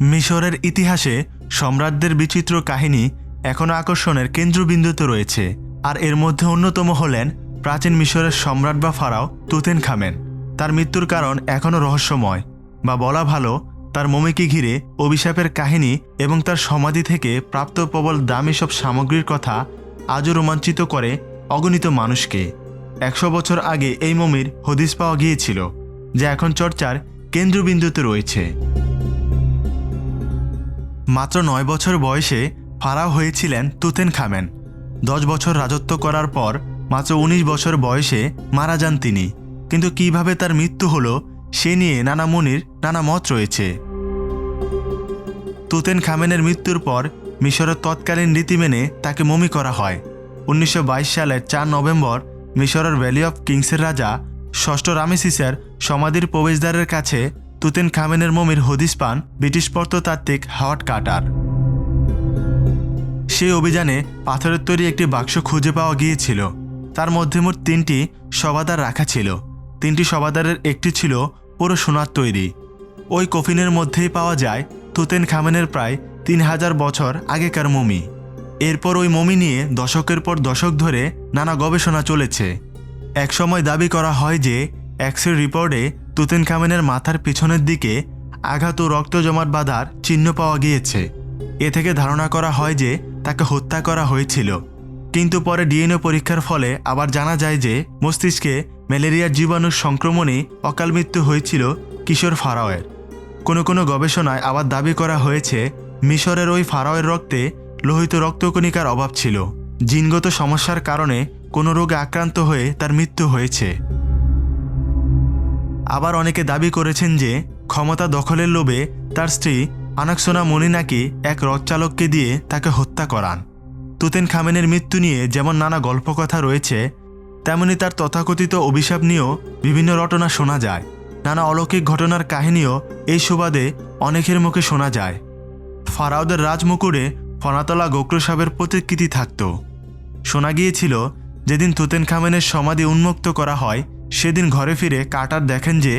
মিশরের ইতিহাসে সম্রাটদের বিচিত্র কাহিনী এখনও আকর্ষণের কেন্দ্রবিন্দুতে রয়েছে, আর এর মধ্যে অন্যতম হলেন প্রাচীন মিশরের সম্রাট বা ফারাও তুতেন খামেন তার মৃত্যুর কারণ এখনও রহস্যময়, বা বলা ভালো, তার মমিকে ঘিরে অভিশাপের কাহিনী এবং তার সমাধি থেকে প্রাপ্ত প্রবল দামি সব সামগ্রীর কথা আজও রোমাঞ্চিত করে অগণিত মানুষকে। একশো বছর আগে এই মমির হদিস পাওয়া গিয়েছিল, যা এখন চর্চার কেন্দ্রবিন্দুতে রয়েছে। মাত্র নয় বছর বয়সে ফারাও হয়েছিলেন তুতেন খামেন দশ বছর রাজত্ব করার পর মাত্র ১৯ বছর বয়সে মারা যান তিনি। কিন্তু কীভাবে তার মৃত্যু হলো, সে নিয়ে নানা মনির নানা মত রয়েছে। তুতেন খামেনের মৃত্যুর পর মিশরের তৎকালীন রীতি মেনে তাকে মমি করা হয়। উনিশশো বাইশ সালের চার নভেম্বর মিশরের ভ্যালি অফ কিংসের রাজা ষষ্ঠ রামেসিসের সমাধির প্রবেশদ্বারের কাছে তুতেন খামেনের মমির হদিস পান ব্রিটিশ প্রত্নতাত্ত্বিক হাওয়ার্ড কাটার। সেই অভিযানে পাথরের তৈরি একটি বাক্স খুঁজে পাওয়া গিয়েছিল। তার মধ্যে মোট তিনটি সবাদার রাখা ছিল। তিনটি সবাদারের একটি ছিল পুরো সোনার তৈরি। ওই কফিনের মধ্যেই পাওয়া যায় তুতেন খামেনের প্রায় তিন হাজার বছর আগেকার মমি। এরপর ওই মমি নিয়ে দশকের পর দশক ধরে নানা গবেষণা চলেছে। একসময় দাবি করা হয় যে এক্সরে রিপোর্টে তুতেন খামেনের মাথার পিছনের দিকে আঘাত ও রক্ত জমাট বাঁধার চিহ্ন পাওয়া গিয়েছে। এ থেকে ধারণা করা হয় যে তাকে হত্যা করা হয়েছিল। কিন্তু পরে ডিএনএ পরীক্ষার ফলে আবার জানা যায় যে মস্তিষ্কে ম্যালেরিয়ার জীবাণুর সংক্রমণে অকাল মৃত্যু হয়েছিল কিশোর ফারাওয়ের। কোনো কোনো গবেষণায় আবার দাবি করা হয়েছে, মিশরের ওই ফারাওয়ের রক্তে লোহিত রক্তকণিকার অভাব ছিল। জিনগত সমস্যার কারণে কোনো রোগে আক্রান্ত হয়ে তার মৃত্যু হয়েছে। আবার অনেকে দাবি করেছেন যে ক্ষমতা দখলের লোভে তার স্ত্রী আনাকসোনা মনি নাকি এক রথচালককে দিয়ে তাকে হত্যা করান। তুতেন খামেনের মৃত্যু নিয়ে যেমন নানা গল্পকথা রয়েছে, তেমনি তার তথাকথিত অভিশাপ নিয়েও বিভিন্ন রটনা শোনা যায়। নানা অলৌকিক ঘটনার কাহিনীও এই সুবাদে অনেকের মুখে শোনা যায়। ফারাওদের রাজমুকুরে ফনাতলা গোক্রসাবের প্রতিকৃতি থাকত। শোনা গিয়েছিল, যেদিন তুতেন খামেনের সমাধি উন্মুক্ত করা হয় সেদিন ঘরে ফিরে কাটার দেখেন যে,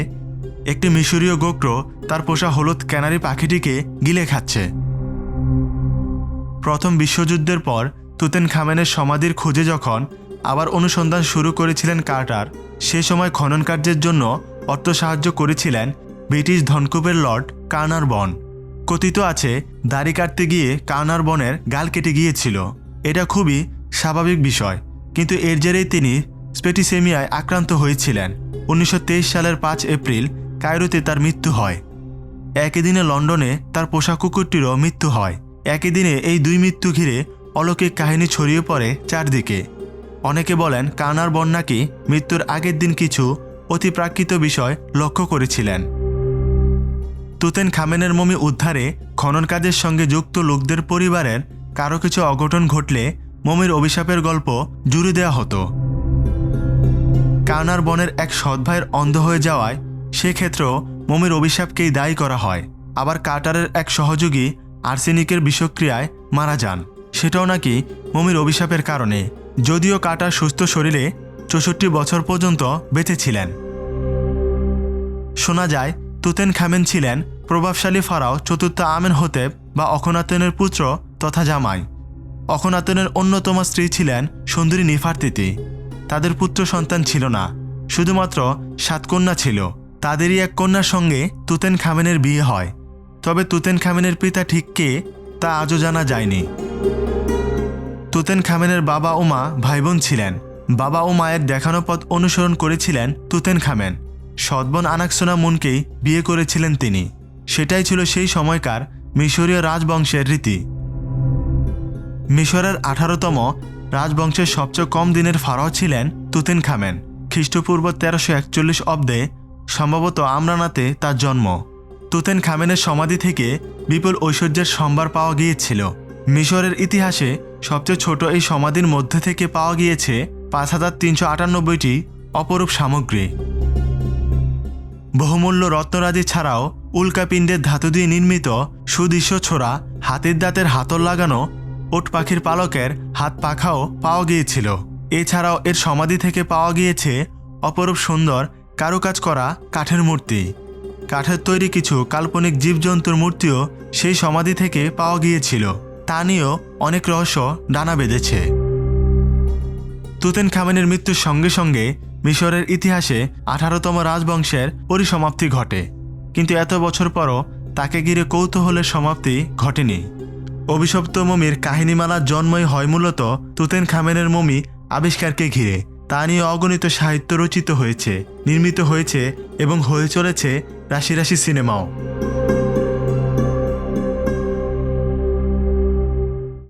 একটি মিশরীয় গোক্র তার পোষা হলুদ ক্যানারি পাখিটিকে গিলে খাচ্ছে। প্রথম বিশ্বযুদ্ধের পর তুতেন খামেনের সমাধির খোঁজে যখন আবার অনুসন্ধান শুরু করেছিলেন কার্টার, সে সময় খনন কার্যের জন্য অর্থ সাহায্য করেছিলেন ব্রিটিশ ধনকুপের লর্ড কার্নার বন। কথিত আছে, দাড়ি কাটতে গিয়ে কার্নার বনের গাল কেটে গিয়েছিল। এটা খুবই স্বাভাবিক বিষয়, কিন্তু এর জেরেই তিনি স্পেটিসেমিয়ায় আক্রান্ত হয়েছিলেন। উনিশশো তেইশ সালের পাঁচ এপ্রিল কায়রোতে তার মৃত্যু হয়। একই দিনে লন্ডনে তার পোষা কুকুরটিরও মৃত্যু হয়। একই দিনে এই দুই মৃত্যু ঘিরে অলৌকিক কাহিনী ছড়িয়ে পড়ে চারদিকে। অনেকে বলেন কানার বন্যাকে মৃত্যুর আগের দিন কিছু অতিপ্রাকৃত বিষয় লক্ষ্য করেছিলেন। তুতেন খামেনের মমি উদ্ধারে খনন কাজের সঙ্গে যুক্ত লোকদের পরিবারের কারও কিছু অঘটন ঘটলে মমির অভিশাপের গল্প জুড়ে দেওয়া হতো। কানার বনের এক সৎ অন্ধ হয়ে যাওয়ায় সেক্ষেত্রেও মমির অভিশাপকেই দায়ী করা হয়। আবার কাটারের এক সহযোগী আর্সেনিকের বিষক্রিয়ায় মারা যান। সেটাও নাকি মমির অভিশাপের কারণে। যদিও কাটার সুস্থ শরীরে চৌষট্টি বছর পর্যন্ত বেঁচে ছিলেন। শোনা যায় তুতেন খামেন ছিলেন প্রভাবশালী ফারাও চতুর্থ আমেন হতেব বা অখনাতনের পুত্র তথা জামাই। অখনাতনের অন্যতম স্ত্রী ছিলেন সুন্দরী নিফার্তিতি। তাদের পুত্র সন্তান ছিল না। শুধুমাত্র সাত কন্যা ছিল। তাদেরই এক কন্যার সঙ্গে তুতেন খামেনের বিয়ে হয়। তবে তুতেন খামেনের পিতা ঠিক কে, তা আজও জানা যায়নি। তুতেন খামেনের বাবা ও মা ভাই বোন ছিলেন। বাবা ও মায়ের দেখানো পথ অনুসরণ করেছিলেন তুতেন খামেন সদবন আনাকসোনা মুনকেই বিয়ে করেছিলেন তিনি। সেটাই ছিল সেই সময়কার মিশরীয় রাজবংশের রীতি। মিশরের আঠারোতম রাজবংশের সবচেয়ে কম দিনের ফারাও ছিলেন তুতেন খামেন। খ্রিস্টপূর্ব তেরোশো একচল্লিশ অব্দে সম্ভবত আমরানাতে তার জন্ম। তুতেন খামেনের সমাধি থেকে বিপুল ঐশ্বর্যের সম্ভার পাওয়া গিয়েছিল। মিশরের ইতিহাসে সবচেয়ে ছোট এই সমাধির মধ্যে থেকে পাওয়া গিয়েছে পাঁচ হাজার তিনশো আটানব্বইটি অপরূপ সামগ্রী। বহুমূল্য রত্নরাজি ছাড়াও উল্কাপিণ্ডের ধাতু দিয়ে নির্মিত সুদৃশ্য ছোড়া হাতির দাঁতের হাতল লাগানো ওট পাখির পালকের হাত পাখাও পাওয়া গিয়েছিল। এছাড়াও এর সমাধি থেকে পাওয়া গিয়েছে অপরূপ সুন্দর কারুকাজ করা কাঠের মূর্তি। কাঠের তৈরি কিছু কাল্পনিক জীবজন্তুর মূর্তিও সেই সমাধি থেকে পাওয়া গিয়েছিল। তা নিয়েও অনেক রহস্য ডানা বেঁধেছে। তুতেন খামেনের মৃত্যুর সঙ্গে সঙ্গে মিশরের ইতিহাসে আঠারোতম রাজবংশের পরিসমাপ্তি ঘটে। কিন্তু এত বছর পরও তাকে ঘিরে কৌতূহলের সমাপ্তি ঘটেনি। অভিশপ্ত মমির কাহিনীমালার জন্মই হয় মূলত তুতেন খামেনের মমি আবিষ্কারকে ঘিরে। তা নিয়ে অগণিত সাহিত্য রচিত হয়েছে, নির্মিত হয়েছে এবং হয়ে চলেছে রাশি রাশি সিনেমাও।